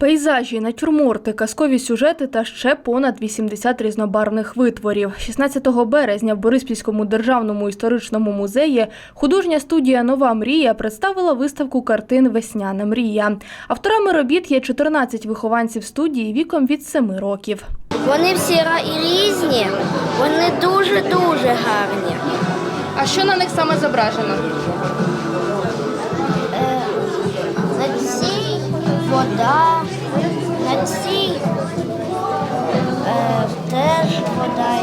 Пейзажі, натюрморти, казкові сюжети та ще понад 80 різнобарвних витворів. 16 березня в Бориспільському державному історичному музеї художня студія Нова мрія представила виставку картин Весняна мрія. Авторами робіт є 14 вихованців студії віком від 7 років. Вони всі ра- і різні, вони дуже-дуже гарні. А що на них саме зображено? Вода, на цій е, теж вода,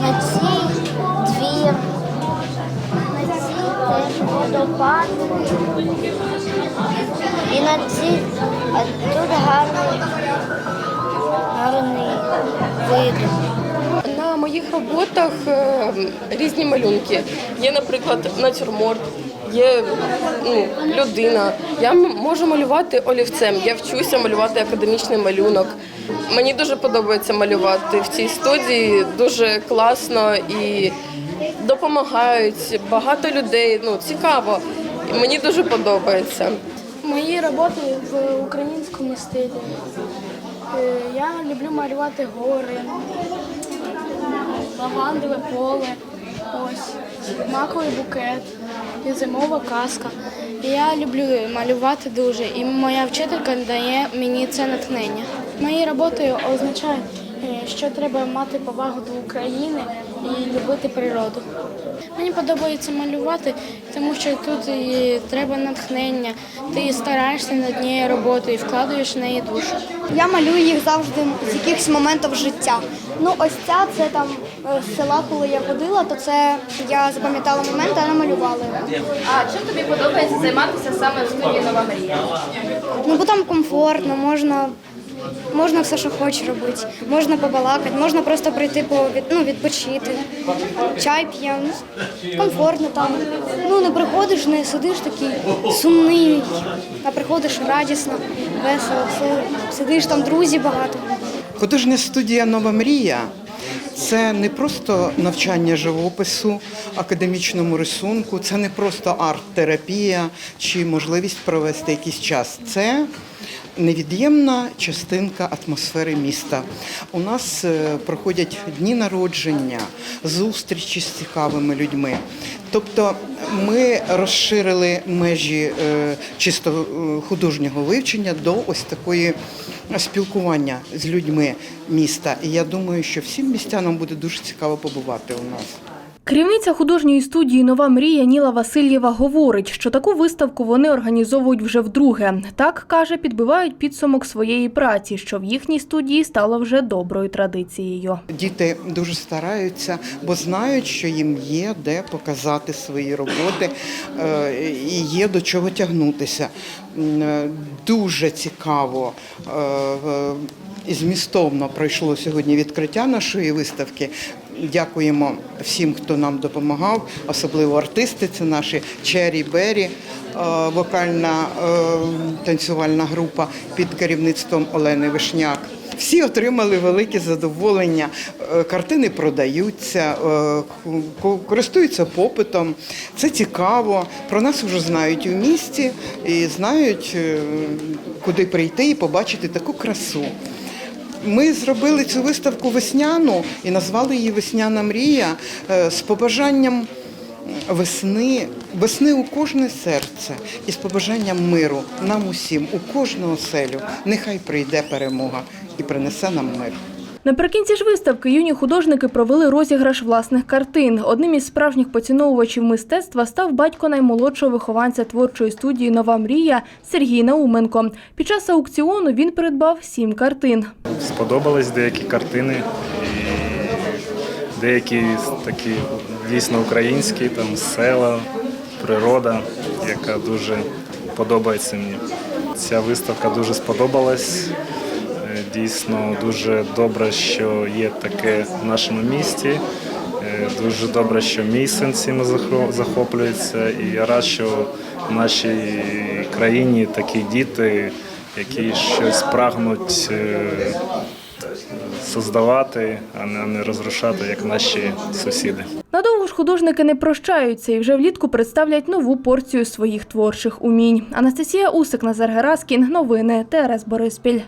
на цій двір, на цій теж водопад. І на цій а тут гарний, гарний вид. На моїх роботах е, різні малюнки. Є, наприклад, натюрморт, є ну, людина. Я можу малювати олівцем. Я вчуся малювати академічний малюнок. Мені дуже подобається малювати в цій студії. Дуже класно і допомагають. Багато людей. Ну цікаво. Мені дуже подобається. Мої роботи в українському стилі. Е, Я люблю малювати гори, лавандове поле, ось, маковий букет, і зимова казка. Я люблю малювати дуже, і моя вчителька дає мені це натхнення. Мої роботи означають, е, що треба мати повагу до України і любити природу. Мені подобається малювати, тому що тут і треба натхнення. Ти стараєшся над однією роботою і вкладаєш в неї душу. Я малюю їх завжди з якихось моментів життя. Ну, ось ця це там е, з села, коли я ходила, то це я запам'ятала момент, а намалювала його. А чим тобі подобається займатися саме в студії Нова мрія? Ну, бо там комфортно, можна, можна все, що хочеш робити. Можна побалакати, можна просто прийти по ну, відпочити. Чай п'ємо. Комфортно там. Ну, не приходиш, не сидиш такий сумний, а приходиш радісно, весело, все. сидиш там, друзі багато. Художня студія Нова мрія це не просто навчання живопису, академічному рисунку, це не просто арт-терапія чи можливість провести якийсь час. Це невід'ємна частинка атмосфери міста. У нас е, проходять дні народження, зустрічі з цікавими людьми. Тобто ми розширили межі е, чисто е, художнього вивчення до ось такої спілкування з людьми міста. І я думаю, що всім містянам буде дуже цікаво побувати у нас. Керівниця художньої студії Нова мрія Ніла Васильєва говорить, що таку виставку вони організовують вже вдруге. Так каже, підбивають підсумок своєї праці, що в їхній студії стало вже доброю традицією. Діти дуже стараються, бо знають, що їм є де показати свої роботи е, і є до чого тягнутися. Е, Дуже цікаво е, і змістовно пройшло сьогодні відкриття нашої виставки. Дякуємо всім, хто нам допомагав, особливо артисти. Це наші Чері Бері, е, вокальна е, танцювальна група під керівництвом Олени Вишняк. Всі отримали велике задоволення. Е, Картини продаються, користуються попитом. Це цікаво. Про нас вже знають у місті і знають, куди прийти і побачити таку красу. Ми зробили цю виставку весняну і назвали її Весняна мрія е, з побажанням весни, весни у кожне серце і з побажанням миру нам усім, у кожного селю. Нехай прийде перемога і принесе нам мир. Наприкінці ж виставки юні художники провели розіграш власних картин. Одним із справжніх поціновувачів мистецтва став батько наймолодшого вихованця творчої студії Нова мрія Сергій Науменко. Під час аукціону він придбав сім картин. сподобались деякі картини, деякі такі дійсно українські, там села, природа, яка дуже подобається мені. Ця виставка дуже сподобалась. Дійсно, дуже добре, що є таке в нашому місті. Е, Дуже добре, що мій син цим захо- захоплюється. І я рад, що в нашій країні такі діти, які щось прагнуть е, создавати, а не розрушати, як наші сусіди. Надовго ж художники не прощаються і вже влітку представлять нову порцію своїх творчих умінь. Анастасія Усик, Назар Гераскін. Новини ТРС Бориспіль.